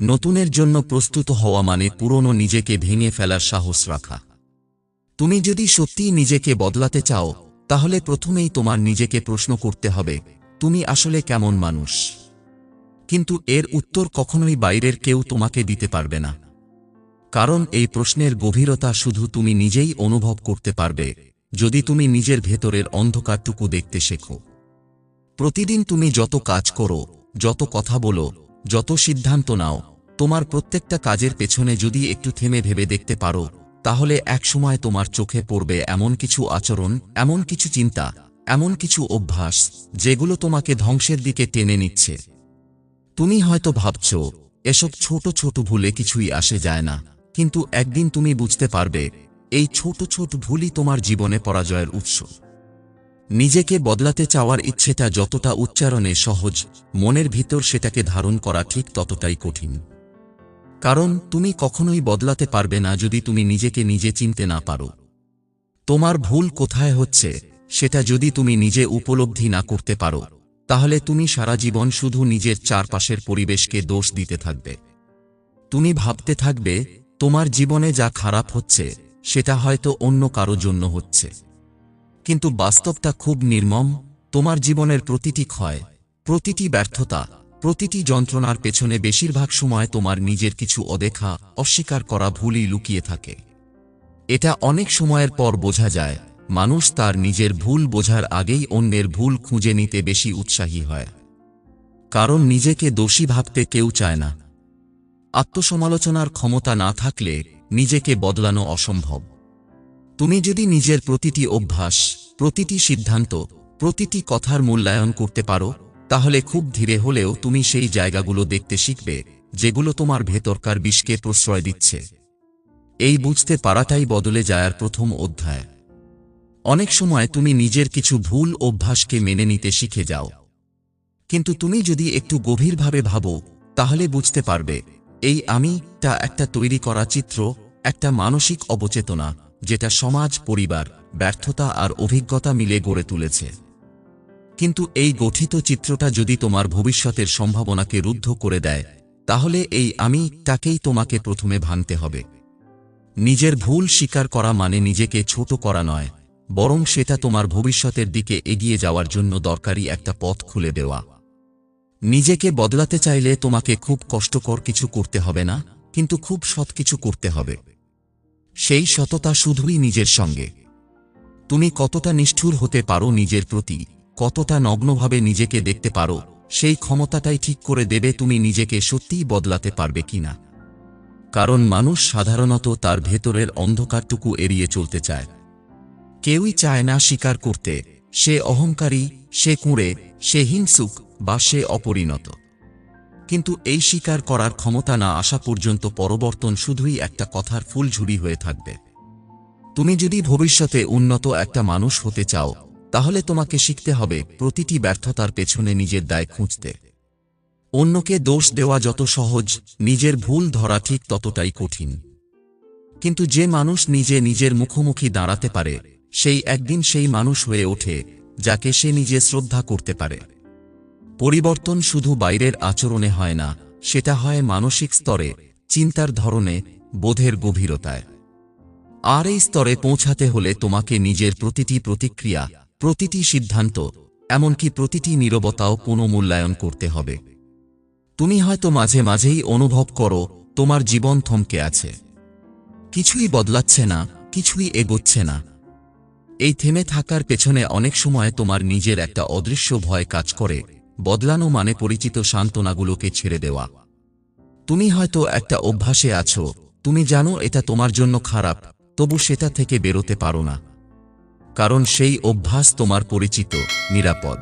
নতুনের জন্য প্রস্তুত হওয়া মানে পুরনো নিজেকে ভেঙে ফেলার সাহস রাখা। তুমি যদি সত্যিই নিজেকে বদলাতে চাও, তাহলে প্রথমেই তোমার নিজেকে প্রশ্ন করতে হবে, তুমি আসলে কেমন মানুষ? কিন্তু এর উত্তর কখনোই বাইরের কেউ তোমাকে দিতে পারবে না। কারণ এই প্রশ্নের গভীরতা শুধু তুমি নিজেই অনুভব করতে পারবে, যদি তুমি নিজের ভেতরের অন্ধকারটুকু দেখতে শেখো। প্রতিদিন তুমি যত কাজ করো, যত কথা বলো যত সিদ্ধান্ত নাও, তোমার প্রত্যেকটা কাজের পেছনে যদি একটু থেমে ভেবে দেখতে পারো, তাহলে একসময় তোমার চোখে পড়বে এমন কিছু আচরণ, এমন কিছু চিন্তা, এমন কিছু অভ্যাস, যেগুলো তোমাকে ধ্বংসের দিকে টেনে নিচ্ছে। তুমি হয়তো ভাবছ, এসব ছোট ছোট ভুলে কিছুই আসে যায় না, কিন্তু একদিন তুমি বুঝতে পারবে, এই ছোট ছোট ভুলই তোমার জীবনে পরাজয়ের উৎস। নিজেকে বদলাতে চাওয়ার ইচ্ছেটা যতটা উচ্চারণে সহজ, মনের ভিতর সেটাকে ধারণ করা ঠিক ততটাই কঠিন। কারণ তুমি কখনোই বদলাতে পারবে না যদি তুমি নিজেকে নিজে চিনতে না পারো। তোমার ভুল কোথায় হচ্ছে, সেটা যদি তুমি নিজে উপলব্ধি না করতে পারো, তাহলে তুমি সারা জীবন শুধু নিজের চারপাশের পরিবেশকে দোষ দিতে থাকবে। তুমি ভাবতে থাকবে, তোমার জীবনে যা খারাপ হচ্ছে, সেটা হয়তো অন্য কারও জন্য হচ্ছে। কিন্তু বাস্তবটা খুব নির্মম, তোমার জীবনের প্রতিটি ক্ষয়, প্রতিটি ব্যর্থতা, প্রতিটি যন্ত্রণার পেছনে বেশিরভাগ সময় তোমার নিজের কিছু অদেখা, অস্বীকার করা ভুলই লুকিয়ে থাকে। এটা অনেক সময়ের পর বোঝা যায়, মানুষ তার নিজের ভুল বোঝার আগেই অন্যের ভুল খুঁজে নিতে বেশি উৎসাহী হয়। কারণ নিজেকে দোষী ভাবতে কেউ চায় না। আত্মসমালোচনার ক্ষমতা না থাকলে নিজেকে বদলানো অসম্ভব। তুমি যদি নিজের প্রতিটি অভ্যাস, প্রতিটি সিদ্ধান্ত, প্রতিটি কথার মূল্যায়ন করতে পারো, তাহলে খুব ধীরে হলেও তুমি সেই জায়গাগুলো দেখতে শিখবে, যেগুলো তোমার ভেতরকার বিষকে প্রশ্রয় দিচ্ছে। এই বুঝতে পারাটাই বদলে যাওয়ার প্রথম অধ্যায়। অনেক সময় তুমি নিজের কিছু ভুল অভ্যাসকে মেনে নিতে শিখে যাও। কিন্তু তুমি যদি একটু গভীরভাবে ভাবো, তাহলে বুঝতে পারবে, এই আমিটা একটা তৈরি করা চিত্র, একটা মানসিক অবচেতনা যেটা সমাজ, পরিবার, ব্যর্থতা আর অভিজ্ঞতা মিলে গড়ে তুলেছে। কিন্তু এই গঠিত চিত্রটা যদি তোমার ভবিষ্যতের সম্ভাবনাকে রুদ্ধ করে দেয়, তাহলে এই আমি তাকেই তোমাকে প্রথমে ভাঙতে হবে। নিজের ভুল স্বীকার করা মানে নিজেকে ছোট করা নয়, বরং সেটা তোমার ভবিষ্যতের দিকে এগিয়ে যাওয়ার জন্য দরকারি একটা পথ খুলে দেওয়া। নিজেকে বদলাতে চাইলে তোমাকে খুব কষ্টকর কিছু করতে হবে না, কিন্তু খুব সৎ কিছু করতে হবে। সেই সততা শুধুই নিজের সঙ্গে। তুমি কতটা নিষ্ঠুর হতে পারো নিজের প্রতি, কতটা নগ্নভাবে নিজেকে দেখতে পারো, সেই ক্ষমতাটাই ঠিক করে দেবে তুমি নিজেকে সত্যিই বদলাতে পারবে কিনা। কারণ মানুষ সাধারণত তার ভেতরের অন্ধকারটুকু এড়িয়ে চলতে চায়। কেউই চায় না স্বীকার করতে, সে অহংকারী, সে কুঁড়ে, সে হিংসুক বা সে অপরিণত। কিন্তু এই স্বীকার করার ক্ষমতা না আসা পর্যন্ত পরবর্তন শুধুই একটা কথার ফুলঝুরি হয়ে থাকবে। তুমি যদি ভবিষ্যতে উন্নত একটা মানুষ হতে চাও, তাহলে তোমাকে শিখতে হবে প্রতিটি ব্যর্থতার পেছনে নিজের দায় খুঁজতে। অন্যকে দোষ দেওয়া যত সহজ, নিজের ভুল ধরা ঠিক ততটাই কঠিন। কিন্তু যে মানুষ নিজে নিজের মুখোমুখি দাঁড়াতে পারে, সেই একদিন সেই মানুষ হয়ে ওঠে, যাকে সে নিজে শ্রদ্ধা করতে পারে। পরিবর্তন শুধু বাইরের আচরণে হয় না, সেটা হয় মানসিক স্তরে, চিন্তার ধরনে, বোধের গভীরতায়। আর এই স্তরে পৌঁছাতে হলে তোমাকে নিজের প্রতিটি প্রতিক্রিয়া, প্রতিটি সিদ্ধান্ত, এমনকি প্রতিটি নীরবতাও পুনঃমূল্যায়ন করতে হবে। তুমি হয়তো মাঝে মাঝেই অনুভব করো, তোমার জীবন থমকে আছে। কিছুই বদলাচ্ছে না, কিছুই এগোচ্ছে না। এই থেমে থাকার পেছনে অনেক সময় তোমার নিজের একটা অদৃশ্য ভয় কাজ করে। বদলানো মানে পরিচিত সান্ত্বনাগুলোকে ছেড়ে দেওয়া। তুমি হয়তো একটা অভ্যাসে আছো, তুমি জানো এটা তোমার জন্য খারাপ, তবু সেটা থেকে বেরোতে পারো না। কারণ সেই অভ্যাস তোমার পরিচিত, নিরাপদ।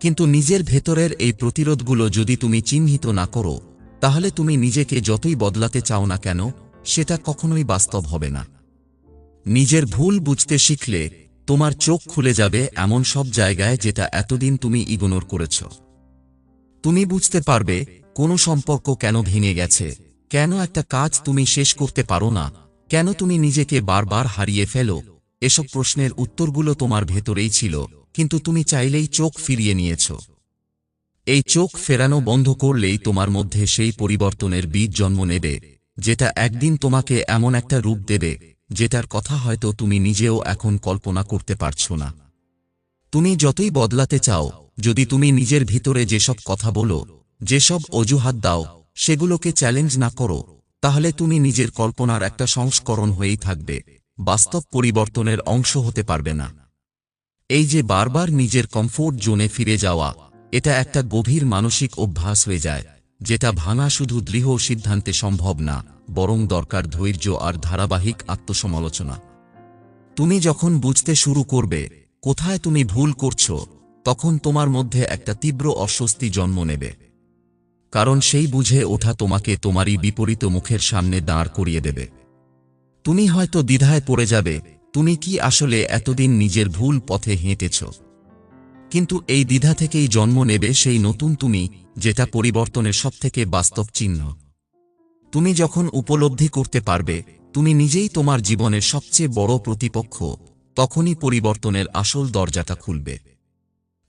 কিন্তু নিজের ভেতরের এই প্রতিরোধগুলো যদি তুমি চিহ্নিত না করো, তাহলে তুমি নিজেকে যতই বদলাতে চাও না কেন, সেটা কখনোই বাস্তব হবে না। নিজের ভুল বুঝতে শিখলে তোমার চোখ খুলে যাবে এমন সব জায়গায় যেটা এতদিন তুমি ইগনোর করেছ। তুমি বুঝতে পারবে কোনো সম্পর্ক কেন ভেঙে গেছে, কেন একটা কাজ তুমি শেষ করতে পারো না, কেন তুমি নিজেকে বারবার হারিয়ে ফেলো, এসব প্রশ্নের উত্তরগুলো তোমার ভেতরেই ছিল, কিন্তু তুমি চাইলেই চোখ ফিরিয়ে নিয়েছ। এই চোখ ফেরানো বন্ধ করলেই তোমার মধ্যে সেই পরিবর্তনের বীজ জন্ম নেবে, যেটা একদিন তোমাকে এমন একটা রূপ দেবে যেটার কথা হয়তো তুমি নিজেও এখন কল্পনা করতে পারছ না। তুমি যতই বদলাতে চাও, যদি তুমি নিজের ভিতরে যেসব কথা বলো, যেসব অজুহাত দাও, সেগুলোকে চ্যালেঞ্জ না করো, তাহলে তুমি নিজের কল্পনার একটা সংস্করণ হয়েই থাকবে, বাস্তব পরিবর্তনের অংশ হতে পারবে না। এই যে বারবার নিজের কমফোর্ট জোনে ফিরে যাওয়া, এটা একটা গভীর মানসিক অভ্যাস হয়ে যায়, যেটা ভাঙা শুধু দৃঢ় সিদ্ধান্তে সম্ভব না। বরং দরকার ধৈর্য আর ধারাবাহিক আত্মসমালোচনা। তুমি যখন বুঝতে শুরু করবে, কোথায় তুমি ভুল করছ, তখন তোমার মধ্যে একটা তীব্র অস্বস্তি জন্ম নেবে। কারণ সেই বুঝে ওঠা তোমাকে তোমারই বিপরীত মুখের সামনে দাঁড় করিয়ে দেবে। তুমি হয়তো দ্বিধায় পড়ে যাবে, তুমি কি আসলে এতদিন নিজের ভুল পথে হেঁটেছ। কিন্তু এই দ্বিধা থেকেই জন্ম নেবে সেই নতুন তুমি, যেটা পরিবর্তনের সবথেকে বাস্তব চিহ্ন। তুমি যখন উপলব্ধি করতে পারবে, তুমি নিজেই তোমার জীবনের সবচেয়ে বড় প্রতিপক্ষ, তখনই পরিবর্তনের আসল দরজাটা খুলবে।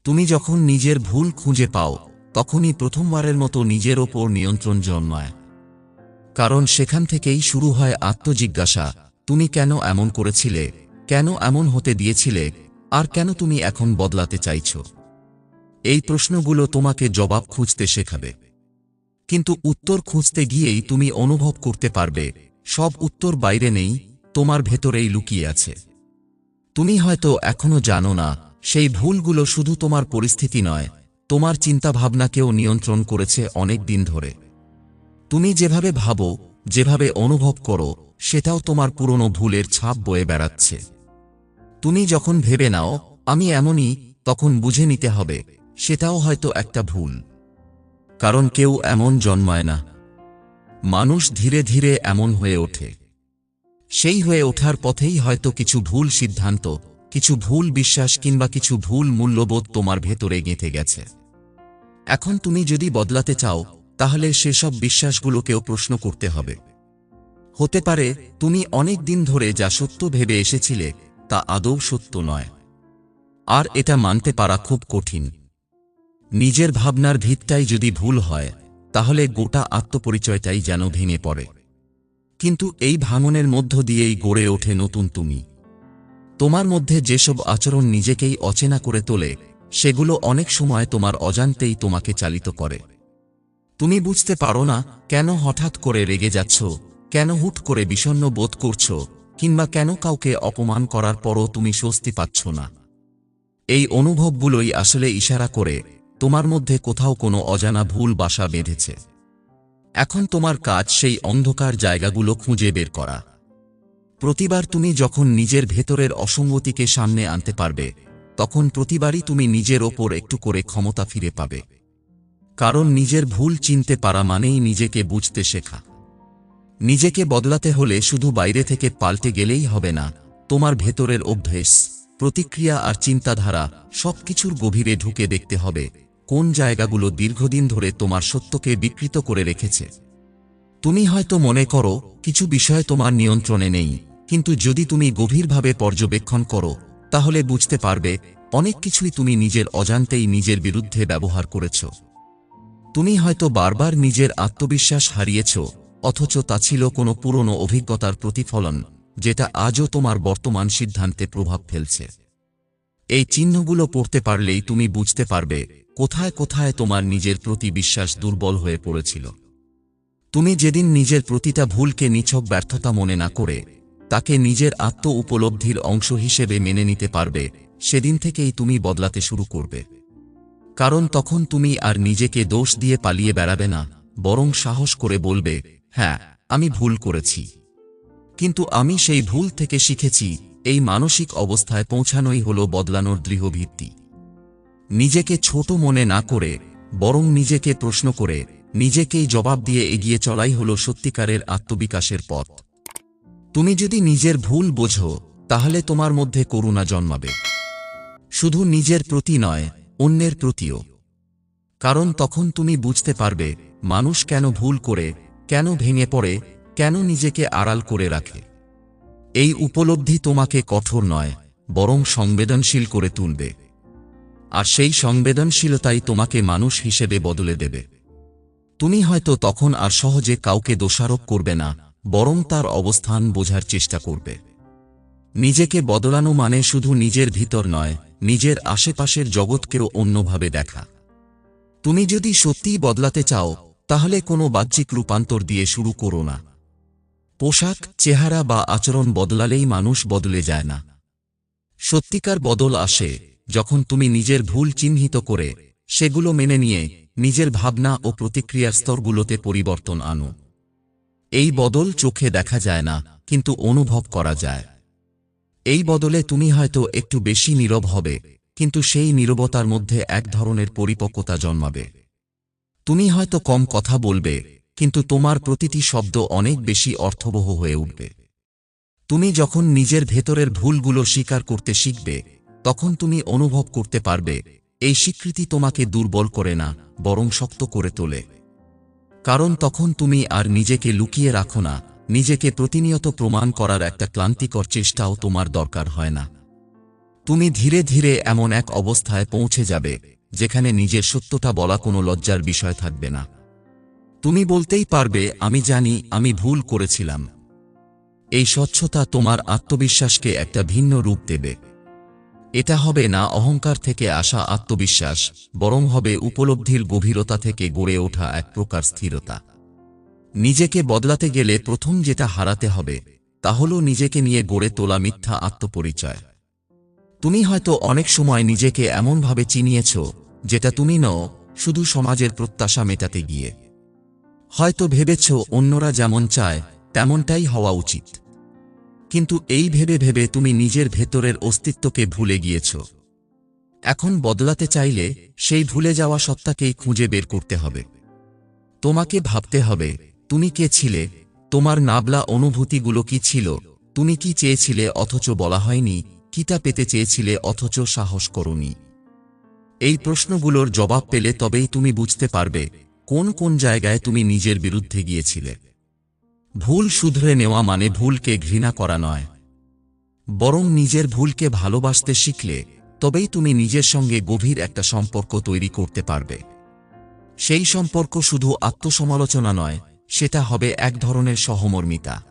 তুমি যখন নিজের ভুল খুঁজে পাও, তখনই প্রথমবারের মতো নিজের ওপর নিয়ন্ত্রণ জন্মায়। কারণ সেখান থেকেই শুরু হয় আত্মজিজ্ঞাসা, তুমি কেন এমন করেছিলে, কেন এমন হতে দিয়েছিলে, আর কেন তুমি এখন বদলাতে চাইছ? এই প্রশ্নগুলো তোমাকে জবাব খুঁজতে শেখাবে। কিন্তু উত্তর খুঁজতে গিয়েই তুমি অনুভব করতে পারবে, সব উত্তর বাইরে নেই, তোমার ভেতরেই লুকিয়ে আছে। তুমি হয়তো এখনও জানো না, সেই ভুলগুলো শুধু তোমার পরিস্থিতি নয়, তোমার চিন্তাভাবনাকেও নিয়ন্ত্রণ করেছে অনেক দিন ধরে। তুমি যেভাবে ভাবো, যেভাবে অনুভব করো, সেটাও তোমার পুরনো ভুলের ছাপ বয়ে বেড়াচ্ছে। তুমি যখন ভেবে নাও, আমি এমনই তখন বুঝে নিতে হবে, সেটাও হয়তো একটা ভুল। কারণ কেউ এমন জন্মায় না। মানুষ ধীরে ধীরে এমন হয়ে ওঠে। সেই হয়ে ওঠার পথেই হয়তো কিছু ভুল সিদ্ধান্ত, কিছু ভুল বিশ্বাস কিংবা কিছু ভুল মূল্যবোধ তোমার ভেতরে গেঁথে গেছে। এখন তুমি যদি বদলাতে চাও, তাহলে সেসব বিশ্বাসগুলোকেও প্রশ্ন করতে হবে। হতে পারে তুমি অনেক দিন ধরে যা সত্য ভেবে এসেছিলে, তা আদৌ সত্য নয়। আর এটা মানতে পারা খুব কঠিন। নিজের ভাবনার ভিতটাই যদি ভুল হয়, তাহলে গোটা আত্মপরিচয়টাই যেন ভেঙে পড়ে। কিন্তু এই ভাঙনের মধ্য দিয়েই গড়ে ওঠে নতুন তুমি। তোমার মধ্যে যেসব আচরণ নিজেকেই অচেনা করে তোলে, সেগুলো অনেক সময় তোমার অজান্তেই তোমাকে চালিত করে। তুমি বুঝতে পারো না, কেন হঠাৎ করে রেগে যাচ্ছ, কেন হুট করে বিষণ্ণ বোধ করছ, কিংবা কেন কাউকে অপমান করার পরও তুমি স্বস্তি পাচ্ছ না। এই অনুভবগুলোই আসলে ইশারা করে তোমার মধ্যে কোথাও কোনো অজানা ভুল বাসা বেঁধেছে। এখন তোমার কাজ সেই অন্ধকার জায়গাগুলো খুঁজে বের করা। প্রতিবার তুমি যখন নিজের ভেতরের অসঙ্গতিকে সামনে আনতে পারবে, তখন প্রতিবারই তুমি নিজের ওপর একটু করে ক্ষমতা ফিরে পাবে। কারণ নিজের ভুল চিনতে পারা মানেই নিজেকে বুঝতে শেখা। নিজেকে বদলাতে হলে শুধু বাইরে থেকে পাল্টে গেলেই হবে না, তোমার ভেতরের অভ্যেস, প্রতিক্রিয়া আর চিন্তাধারা সবকিছুর গভীরে ঢুকে দেখতে হবে। কোন জায়গাগুলো দীর্ঘদিন ধরে তোমার সত্যকে বিকৃত করে রেখেছে? তুমি হয়তো মনে করো, কিছু বিষয় তোমার নিয়ন্ত্রণে নেই, কিন্তু যদি তুমি গভীরভাবে পর্যবেক্ষণ করো, তাহলে বুঝতে পারবে, অনেক কিছুই তুমি নিজের অজান্তেই নিজের বিরুদ্ধে ব্যবহার করেছ। তুমি হয়তো বারবার নিজের আত্মবিশ্বাস হারিয়েছ, অথচ তা ছিল কোনো পুরনো অভিজ্ঞতার প্রতিফলন, যেটা আজও তোমার বর্তমান সিদ্ধান্তে প্রভাব ফেলছে। এই চিহ্নগুলো পড়তে পারলেই তুমি বুঝতে পারবে কোথায় কোথায় তোমার নিজের প্রতি বিশ্বাস দুর্বল হয়ে পড়েছিল। তুমি যেদিন নিজের প্রতিটা ভুলকে নিছক ব্যর্থতা মনে না করে, তাকে নিজের আত্ম উপলব্ধির অংশ হিসেবে মেনে নিতে পারবে, সেদিন থেকেই তুমি বদলাতে শুরু করবে। কারণ তখন তুমি আর নিজেকে দোষ দিয়ে পালিয়ে বেড়াবে না, বরং সাহস করে বলবে হ্যাঁ আমি ভুল করেছি। কিন্তু আমি সেই ভুল থেকে শিখেছি এই মানসিক অবস্থায় পৌঁছানোই হল বদলানোর দৃঢ় ভিত্তি নিজেকে ছোট মনে না করে, বরং নিজেকে প্রশ্ন করে, নিজেকেই জবাব দিয়ে এগিয়ে চলাই হল সত্যিকারের আত্মবিকাশের পথ। তুমি যদি নিজের ভুল বোঝো, তাহলে তোমার মধ্যে করুণা জন্মাবে। শুধু নিজের প্রতি নয়, অন্যের প্রতিও। কারণ তখন তুমি বুঝতে পারবে, মানুষ কেন ভুল করে, কেন ভেঙে পড়ে, কেন নিজেকে আড়াল করে রাখে। এই উপলব্ধি তোমাকে কঠোর নয়, বরং সংবেদনশীল করে তুলবে। আর সেই সংবেদনশীলতাই তোমাকে মানুষ হিসেবে বদলে দেবে। তুমি হয়তো তখন আর সহজে কাউকে দোষারোপ করবে না, বরং তার অবস্থান বোঝার চেষ্টা করবে। নিজেকে বদলানো মানে শুধু নিজের ভিতর নয়, নিজের আশেপাশের জগৎকেও অন্যভাবে দেখা। তুমি যদি সত্যিই বদলাতে চাও, তাহলে কোনো বাহ্যিক রূপান্তর দিয়ে শুরু করো না। পোশাক, চেহারা বা আচরণ বদলালেই মানুষ বদলে যায় না। সত্যিকার বদল আসে যখন তুমি নিজের ভুল চিহ্নিত করে সেগুলো মেনে নিয়ে নিজের ভাবনা ও প্রতিক্রিয়ার স্তরগুলোতে পরিবর্তন আনো। এই বদল চোখে দেখা যায় না, কিন্তু অনুভব করা যায়। এই বদলে তুমি হয়তো একটু বেশি নীরব হবে, কিন্তু সেই নীরবতার মধ্যে এক ধরনের পরিপক্কতা জন্মাবে। তুমি হয়তো কম কথা বলবে কিন্তু তোমার প্রতিটি শব্দ অনেক বেশি অর্থবহ হয়ে উঠবে। তুমি যখন নিজের ভেতরের ভুলগুলো স্বীকার করতে শিখবে, তখন তুমি অনুভব করতে পারবে, এই স্বীকৃতি তোমাকে দুর্বল করে না, বরং শক্ত করে তোলে। কারণ তখন তুমি আর নিজেকে লুকিয়ে রাখো না, নিজেকে প্রতিনিয়ত প্রমাণ করার একটা ক্লান্তিকর চেষ্টাও তোমার দরকার হয় না। তুমি ধীরে ধীরে এমন এক অবস্থায় পৌঁছে যাবে, যেখানে নিজের সত্যটা বলা কোনো লজ্জার বিষয় থাকবে না। তুমি বলতেই পারবে, আমি জানি, আমি ভুল করেছিলাম। এই স্বচ্ছতা তোমার আত্মবিশ্বাসকে একটা ভিন্ন রূপ দেবে। এটা হবে না অহংকার থেকে আসা আত্মবিশ্বাস, বরং হবে উপলব্ধির গভীরতা থেকে গড়ে ওঠা এক প্রকার স্থিরতা। নিজেকে বদলাতে গেলে প্রথম যেটা হারাতে হবে, তা হল নিজেকে নিয়ে গড়ে তোলা মিথ্যা আত্মপরিচয়। তুমি হয়তো অনেক সময় নিজেকে এমনভাবে চিনিয়েছ, যেটা তুমি নও, শুধু সমাজের প্রত্যাশা মেটাতে গিয়ে। হয়তো ভেবেছ অন্যরা যেমন চায়, তেমনটাই হওয়া উচিত। কিন্তু এই ভেবে ভেবে তুমি নিজের ভেতরের অস্তিত্বকে ভুলে গিয়েছ। এখন বদলাতে চাইলে সেই ভুলে যাওয়া সত্তাকেই খুঁজে বের করতে হবে। তোমাকে ভাবতে হবে, তুমি কে ছিলে, তোমার নাবলা অনুভূতিগুলো কি ছিল, তুমি কি চেয়েছিলে অথচ বলা হয়নি কিটা পেতে চেয়েছিলে অথচ সাহস করনি। এই প্রশ্নগুলোর জবাব পেলে তবেই তুমি বুঝতে পারবে কোন কোন জায়গায় তুমি নিজের বিরুদ্ধে গিয়েছিলে? ভুল শুধরে নেওয়া মানে ভুলকে ঘৃণা করা নয়। বরং নিজের ভুলকে ভালোবাসতে শিখলে, তবেই তুমি নিজের সঙ্গে গভীর একটা সম্পর্ক তৈরি করতে পারবে। সেই সম্পর্ক শুধু আত্মসমালোচনা নয়, সেটা হবে এক ধরনের সহমর্মিতা।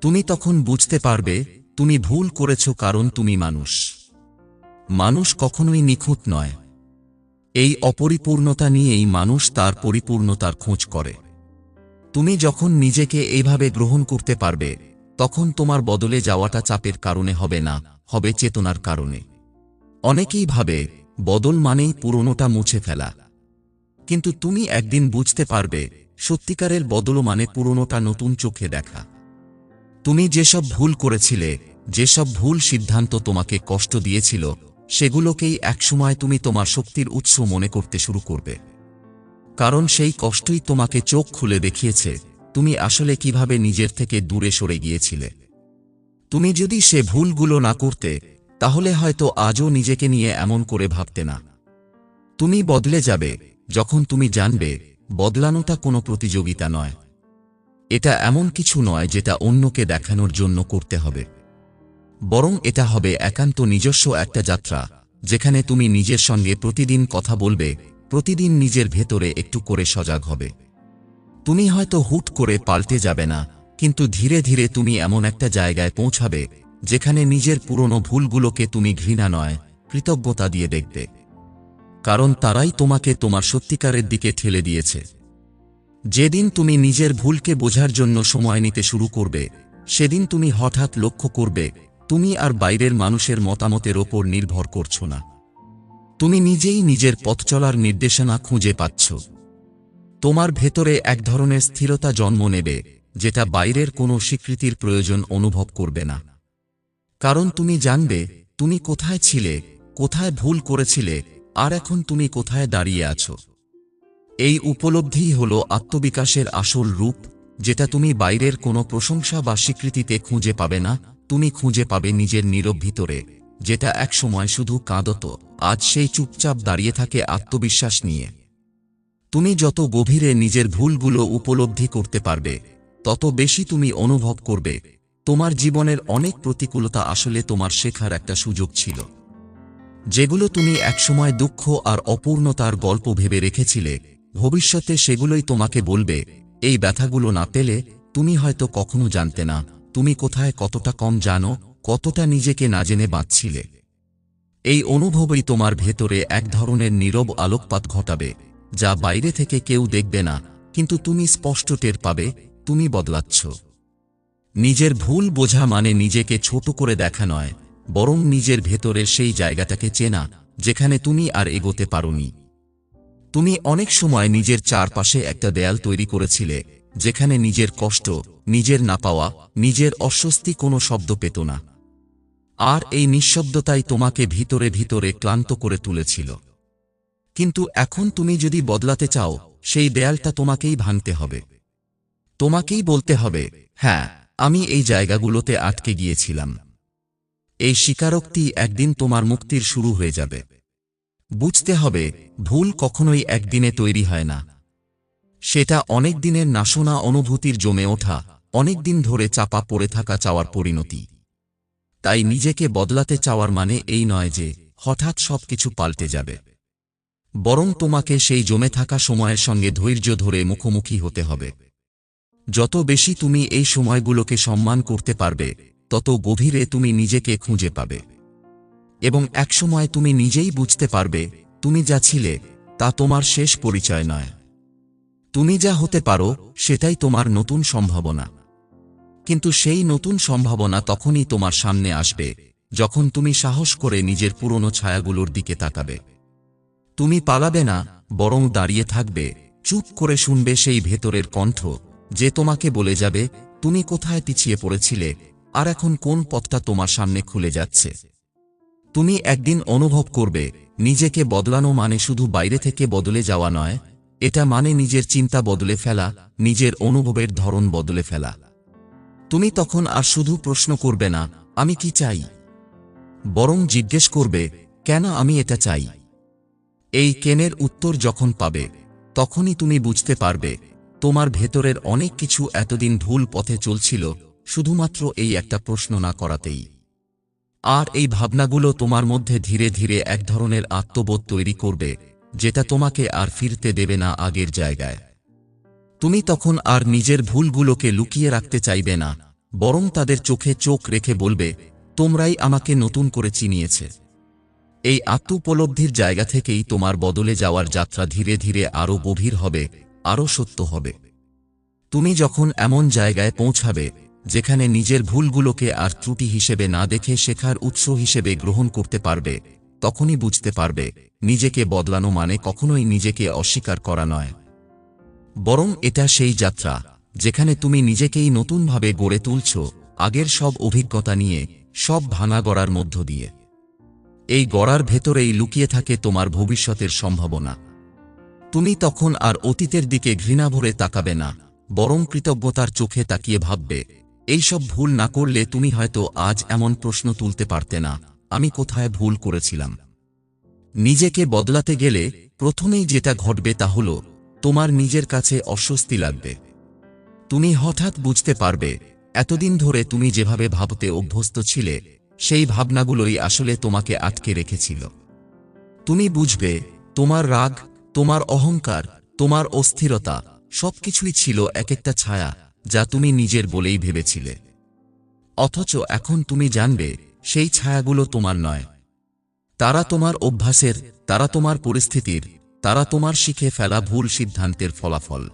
তুমি তখন বুঝতে পারবে, তুমি ভুল করেছ কারণ তুমি মানুষ। মানুষ কখনোই নিখুঁত নয়। এই অপরিপূর্ণতা নিয়েই মানুষ তার পরিপূর্ণতার খোঁজ করে। তুমি যখন নিজেকে এইভাবে গ্রহণ করতে পারবে, তখন তোমার বদলে যাওয়াটা চাপের কারণে হবে না, হবে চেতনার কারণে। অনেকেই ভাবে, বদল মানেই পুরনোটা মুছে ফেলা। কিন্তু তুমি একদিন বুঝতে পারবে, সত্যিকারের বদল মানে পুরনোটা নতুন চোখে দেখা। তুমি যেসব ভুল করেছিলে, যেসব ভুল সিদ্ধান্ত তোমাকে কষ্ট দিয়েছিল সেগুলোকেই একসময় তুমি তোমার শক্তির উৎস মনে করতে শুরু করবে। কারণ সেই কষ্টই তোমাকে চোখ খুলে দেখিয়েছে, তুমি আসলে কীভাবে নিজের থেকে দূরে সরে গিয়েছিলে। তুমি যদি সে ভুলগুলো না করতে, তাহলে হয়তো আজও নিজেকে নিয়ে এমন করে ভাবতে না। তুমি বদলে যাবে, যখন তুমি জানবে, বদলানোটা কোনো প্রতিযোগিতা নয়। এটা এমন কিছু নয় যেটা অন্যকে দেখানোর জন্য করতে হবে। বরং এটা হবে একান্ত নিজস্ব একটা যাত্রা, যেখানে তুমি নিজের সঙ্গে প্রতিদিন কথা বলবে, প্রতিদিন নিজের ভেতরে একটু করে সজাগ হবে। তুমি হয়তো হুট করে পাল্টে যাবে না, কিন্তু ধীরে ধীরে তুমি এমন একটা জায়গায় পৌঁছাবে, যেখানে নিজের পুরনো ভুলগুলোকে তুমি ঘৃণা নয়, কৃতজ্ঞতা দিয়ে দেখবে। কারণ তারাই তোমাকে তোমার সত্যিকারের দিকে ঠেলে দিয়েছে। যেদিন তুমি নিজের ভুলকে বোঝার জন্য সময় নিতে শুরু করবে, সেদিন তুমি হঠাৎ লক্ষ্য করবে তুমি আর বাইরের মানুষের মতামতের ওপর নির্ভর করছ না। তুমি নিজেই নিজের পথ চলার নির্দেশনা খুঁজে পাচ্ছ। তোমার ভেতরে এক ধরনের স্থিরতা জন্ম নেবে, যেটা বাইরের কোনো স্বীকৃতির প্রয়োজন অনুভব করবে না। কারণ তুমি জানবে, তুমি কোথায় ছিলে, কোথায় ভুল করেছিলে, আর এখন তুমি কোথায় দাঁড়িয়ে আছো। এই উপলব্ধিই হল আত্মবিকাশের আসল রূপ, যেটা তুমি বাইরের কোনো প্রশংসা বা স্বীকৃতিতে খুঁজে পাবে না তুমি খুঁজে পাবে নিজের নীরব ভিতরে, যেটা একসময় শুধু কাঁদত, আজ সেই চুপচাপ দাঁড়িয়ে থাকে আত্মবিশ্বাস নিয়ে। তুমি যত গভীরে নিজের ভুলগুলো উপলব্ধি করতে পারবে, তত বেশি তুমি অনুভব করবে, তোমার জীবনের অনেক প্রতিকূলতা আসলে তোমার শেখার একটা সুযোগ ছিল। যেগুলো তুমি একসময় দুঃখ আর অপূর্ণতার গল্প ভেবে রেখেছিলে, ভবিষ্যতে সেগুলোই তোমাকে বলবে, এই ব্যথাগুলো না পেলে তুমি হয়তো কখনো জানতে না। তুমি কোথায় কতটা কম জানো, কতটা নিজেকে না জেনে বাঁচছিলে। এই অনুভবই তোমার ভেতরে এক ধরনের নীরব আলোকপাত ঘটাবে, যা বাইরে থেকে কেউ দেখবে না, কিন্তু তুমি স্পষ্ট টের পাবে, তুমি বদলাচ্ছ। নিজের ভুল বোঝা মানে নিজেকে ছোট করে দেখা নয়, বরং নিজের ভেতরের সেই জায়গাটাকে চেনা, যেখানে তুমি আর এগোতে পারোনি। তুমি অনেক সময় নিজের চারপাশে একটা দেয়াল তৈরি করেছিলে, যেখানে নিজের কষ্ট নিজের না পাওয়া, নিজের অস্বস্তি কোনো শব্দ পেত না। আর এই নিঃশব্দতাই তোমাকে ভিতরে ভিতরে ক্লান্ত করে তুলেছিল। কিন্তু এখন তুমি যদি বদলাতে চাও, সেই দেয়ালটা তোমাকেই ভাঙতে হবে। তোমাকেই বলতে হবে হ্যাঁ আমি এই জায়গাগুলোতে আটকে গিয়েছিলাম। এই স্বীকারোক্তি একদিন তোমার মুক্তির শুরু হয়ে যাবে। বুঝতে হবে, ভুল কখনোই একদিনে তৈরি হয় না। সেটা অনেক দিনের নাশোনা অনুভূতির জমে ওঠা অনেক দিন ধরে চাপা পড়ে থাকা চাওয়ার পরিণতি। তাই নিজেকে বদলাতে চাওয়ার মানে এই নয় যে হঠাৎ সবকিছু পাল্টে যাবে। বরং তোমাকে সেই জমে থাকা সময়ের সঙ্গে ধৈর্য ধরে মুখোমুখি হতে হবে। যত বেশি তুমি এই সময়গুলোকে সম্মান করতে পারবে, তত গভীরে তুমি নিজেকে খুঁজে পাবে। এবং একসময় তুমি নিজেই বুঝতে পারবে, তুমি যা ছিলে, তা তোমার শেষ পরিচয় নয়। তুমি যা হতে পারো, সেটাই তোমার নতুন সম্ভাবনা। কিন্তু সেই নতুন সম্ভাবনা তখনই তোমার সামনে আসবে, যখন তুমি সাহস করে নিজের পুরনো ছায়াগুলোর দিকে তাকাবে। তুমি পালাবে না, বরং দাঁড়িয়ে থাকবে, চুপ করে শুনবে সেই ভেতরের কণ্ঠ, যে তোমাকে বলে যাবে, তুমি কোথায় পিছিয়ে পড়েছিলে, আর এখন কোন পথটা তোমার সামনে খুলে যাচ্ছে? তুমি একদিন অনুভব করবে, নিজেকে বদলানো মানে শুধু বাইরে থেকে বদলে যাওয়া নয়, এটা মানে নিজের চিন্তা বদলে ফেলা, নিজের অনুভবের ধরন বদলে ফেলা। তুমি তখন আর শুধু প্রশ্ন করবে না, আমি কি চাই? বরং জিজ্ঞেস করবে, কেন আমি এটা চাই? এই কেনের উত্তর যখন পাবে, তখনই তুমি বুঝতে পারবে, তোমার ভেতরের অনেক কিছু এতদিন ভুল পথে চলছিল, শুধুমাত্র এই একটা প্রশ্ন না করাতেই। আর এই ভাবনাগুলো তোমার মধ্যে ধীরে ধীরে এক ধরনের আত্মবোধ তৈরি করবে, যেটা তোমাকে আর ফিরতে দেবে না আগের জায়গায়। তুমি তখন আর নিজের ভুলগুলোকে লুকিয়ে রাখতে চাইবে না, বরং তাদের চোখে চোখ রেখে বলবে, তোমরাই আমাকে নতুন করে চিনিয়েছে। এই আত্মোপলব্ধির জায়গা থেকেই তোমার বদলে যাওয়ার যাত্রা ধীরে ধীরে আরও গভীর হবে আরও সত্য হবে। তুমি যখন এমন জায়গায় পৌঁছাবে, যেখানে নিজের ভুলগুলোকে আর ত্রুটি হিসেবে না দেখে শেখার উৎস হিসেবে গ্রহণ করতে পারবে, তখনই বুঝতে পারবে, নিজেকে বদলানো মানে কখনোই নিজেকে অস্বীকার করা নয়। বরং এটা সেই যাত্রা, যেখানে তুমি নিজেকেই নতুনভাবে গড়ে তুলছ, আগের সব অভিজ্ঞতা নিয়ে, সব ভাঙা গড়ার মধ্য দিয়ে। এই গড়ার ভেতরেই লুকিয়ে থাকে তোমার ভবিষ্যতের সম্ভাবনা। তুমি তখন আর অতীতের দিকে ঘৃণা ভরে তাকাবে না, বরং কৃতজ্ঞতার চোখে তাকিয়ে ভাববে এইসব ভুল না করলে তুমি হয়তো আজ এমন প্রশ্ন তুলতে পারতে না, আমি কোথায় ভুল করেছিলাম। নিজেকে বদলাতে গেলে প্রথমেই যেটা ঘটবে তা হল তোমার নিজের কাছে অস্বস্তি লাগবে। তুমি হঠাৎ বুঝতে পারবে, এতদিন ধরে তুমি যেভাবে ভাবতে অভ্যস্ত ছিলে, সেই ভাবনাগুলোই আসলে তোমাকে আটকে রেখেছিল। তুমি বুঝবে, তোমার রাগ, তোমার অহংকার, তোমার অস্থিরতা, সবকিছুই ছিল এক একটা ছায়া, যা তুমি নিজের বলেই ভেবেছিলে। অথচ এখন তুমি জানবে, সেই ছায়াগুলো তোমার নয়। তারা তোমার অভ্যাসের, তারা তোমার পরিস্থিতির তারা তোমার শিখে ফেলা ভুল সিদ্ধান্তের ফলাফল।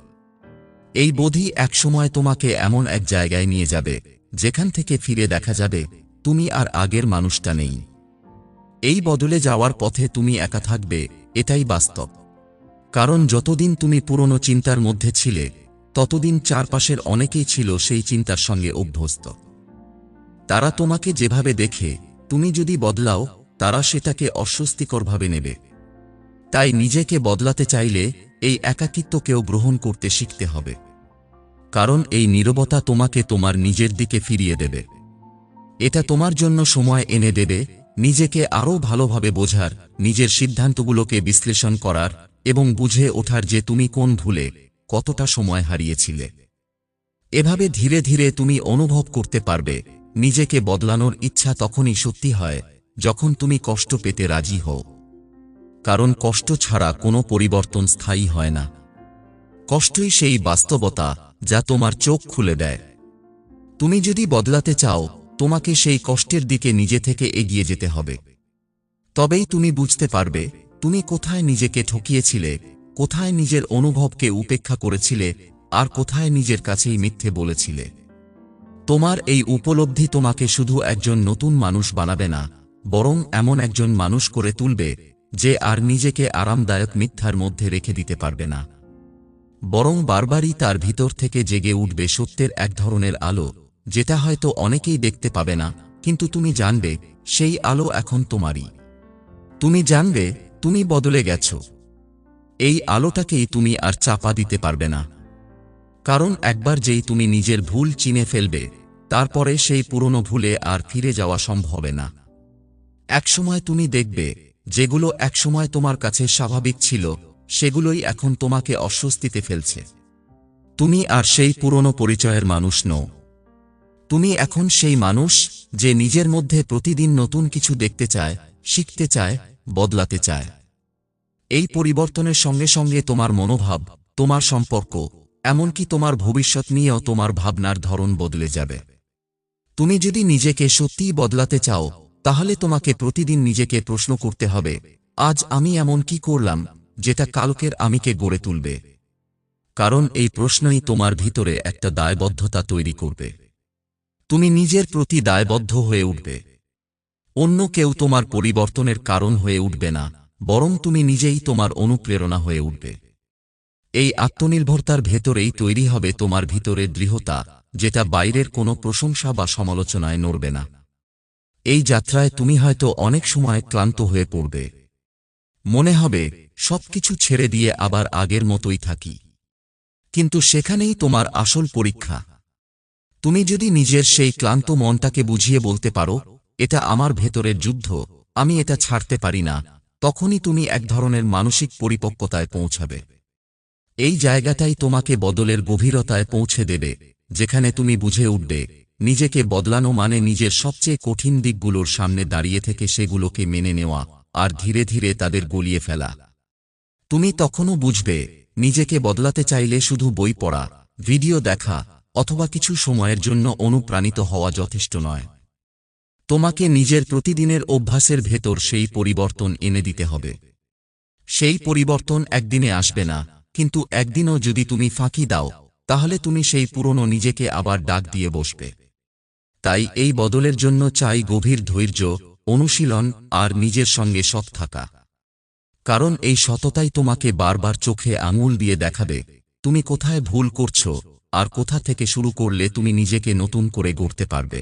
এই বোধি একসময় তোমাকে এমন এক জায়গায় নিয়ে যাবে, যেখান থেকে ফিরে দেখা যাবে, তুমি আর আগের মানুষটা নেই। এই বদলে যাওয়ার পথে তুমি একা থাকবে, এটাই বাস্তব। কারণ যতদিন তুমি পুরনো চিন্তার মধ্যে ছিলে, ততদিন চারপাশের অনেকেই ছিল সেই চিন্তার সঙ্গে অভ্যস্ত। তারা তোমাকে যেভাবে দেখে, তুমি যদি বদলাও, তারা সেটাকে অস্বস্তিকরভাবে নেবে। তাই নিজেকে বদলাতে চাইলে এই একাকিত্বকেও গ্রহণ করতে শিখতে হবে। কারণ এই নীরবতা তোমাকে তোমার নিজের দিকে ফিরিয়ে দেবে। এটা তোমার জন্য সময় এনে দেবে, নিজেকে আরও ভালোভাবে বোঝার, নিজের সিদ্ধান্তগুলোকে বিশ্লেষণ করার এবং বুঝে ওঠার যে তুমি কোন ভুলে কতটা সময় হারিয়েছিলে। এভাবে ধীরে ধীরে তুমি অনুভব করতে পারবে, নিজেকে বদলানোর ইচ্ছা তখনই সত্যি হয়, যখন তুমি কষ্ট পেতে রাজি হও। কারণ কষ্ট ছাড়া কোনো পরিবর্তন স্থায়ী হয় না। কষ্টই সেই বাস্তবতা যা তোমার চোখ খুলে দেয়। তুমি যদি বদলাতে চাও, তোমাকে সেই কষ্টের দিকে নিজে থেকে এগিয়ে যেতে হবে। তবেই তুমি বুঝতে পারবে, তুমি কোথায় নিজেকে ঠকিয়েছিলে, কোথায় নিজের অনুভবকে উপেক্ষা করেছিলে, আর কোথায় নিজের কাছেই মিথ্যে বলেছিলে। তোমার এই উপলব্ধি তোমাকে শুধু একজন নতুন মানুষ বানাবে না, বরং এমন একজন মানুষ করে তুলবে যে আর নিজেকে আরামদায়ক মিথ্যার মধ্যে রেখে দিতে পারবে না। বরং বারবারই তার ভিতর থেকে জেগে উঠবে সত্যের এক ধরনের আলো, যেটা হয়তো অনেকেই দেখতে পাবে না, কিন্তু তুমি জানবে, সেই আলো এখন তোমারই। তুমি জানবে, তুমি বদলে গেছ। এই আলোটাকেই তুমি আর চাপা দিতে পারবে না। কারণ একবার যেই তুমি নিজের ভুল চিনে ফেলবে, তারপরে সেই পুরনো ভুলে আর ফিরে যাওয়া সম্ভব না। একসময় তুমি দেখবে যেগুলো একসময় তোমার কাছে স্বাভাবিক ছিল, সেগুলোই এখন তোমাকে অস্বস্তিতে ফেলছে। তুমি আর সেই পুরনো পরিচয়ের মানুষ নও। তুমি এখন সেই মানুষ যে নিজের মধ্যে প্রতিদিন নতুন কিছু দেখতে চায়, শিখতে চায়, বদলাতে চায়। এই পরিবর্তনের সঙ্গে সঙ্গে তোমার মনোভাব, তোমার সম্পর্ক, এমনকি তোমার ভবিষ্যৎ নিয়েও তোমার ভাবনার ধরন বদলে যাবে। তুমি যদি নিজেকে সত্যিই বদলাতে চাও তাহলে তোমাকে প্রতিদিন নিজেকে প্রশ্ন করতে হবে, আজ আমি এমন কি করলাম, যেটা কালকের আমিকে গড়ে তুলবে? কারণ এই প্রশ্নই তোমার ভিতরে একটা দায়বদ্ধতা তৈরি করবে। তুমি নিজের প্রতি দায়বদ্ধ হয়ে উঠবে। অন্য কেউ তোমার পরিবর্তনের কারণ হয়ে উঠবে না, বরং তুমি নিজেই তোমার অনুপ্রেরণা হয়ে উঠবে। এই আত্মনির্ভরতার ভেতরেই তৈরি হবে তোমার ভিতরে দৃঢ়তা, যেটা বাইরের কোনো প্রশংসা বা সমালোচনায় নড়বে না। এই যাত্রায় তুমি হয়তো অনেক সময় ক্লান্ত হয়ে পড়বে। মনে হবে, সবকিছু ছেড়ে দিয়ে আবার আগের মতোই থাকি। কিন্তু সেখানেই তোমার আসল পরীক্ষা। তুমি যদি নিজের সেই ক্লান্ত মনটাকে বুঝিয়ে বলতে পারো, এটা আমার ভেতরের যুদ্ধ, আমি এটা ছাড়তে পারি না, তখনই তুমি এক ধরনের মানসিক পরিপক্কতায় পৌঁছাবে। এই জায়গাটাই তোমাকে বদলের গভীরতায় পৌঁছে দেবে, যেখানে তুমি বুঝে উঠবে নিজেকে বদলানো মানে নিজের সবচেয়ে কঠিন দিকগুলোর সামনে দাঁড়িয়ে থেকে সেগুলোকে মেনে নেওয়া, আর ধীরে ধীরে তাদের গলিয়ে ফেলা। তুমি তখনও বুঝবে, নিজেকে বদলাতে চাইলে শুধু বই পড়া, ভিডিও দেখা, অথবা কিছু সময়ের জন্য অনুপ্রাণিত হওয়া যথেষ্ট নয়। তোমাকে নিজের প্রতিদিনের অভ্যাসের ভেতর সেই পরিবর্তন এনে দিতে হবে। সেই পরিবর্তন একদিনে আসবে না, কিন্তু একদিনও যদি তুমি ফাঁকি দাও, তাহলে তুমি সেই পুরনো নিজেকে আবার ডাক দিয়ে বসবে। তাই এই বদলের জন্য চাই গভীর ধৈর্য, অনুশীলন আর নিজের সঙ্গে সৎ থাকা। কারণ এই সততাই তোমাকে বারবার চোখে আঙুল দিয়ে দেখাবে, তুমি কোথায় ভুল করছ আর কোথা থেকে শুরু করলে তুমি নিজেকে নতুন করে গড়তে পারবে।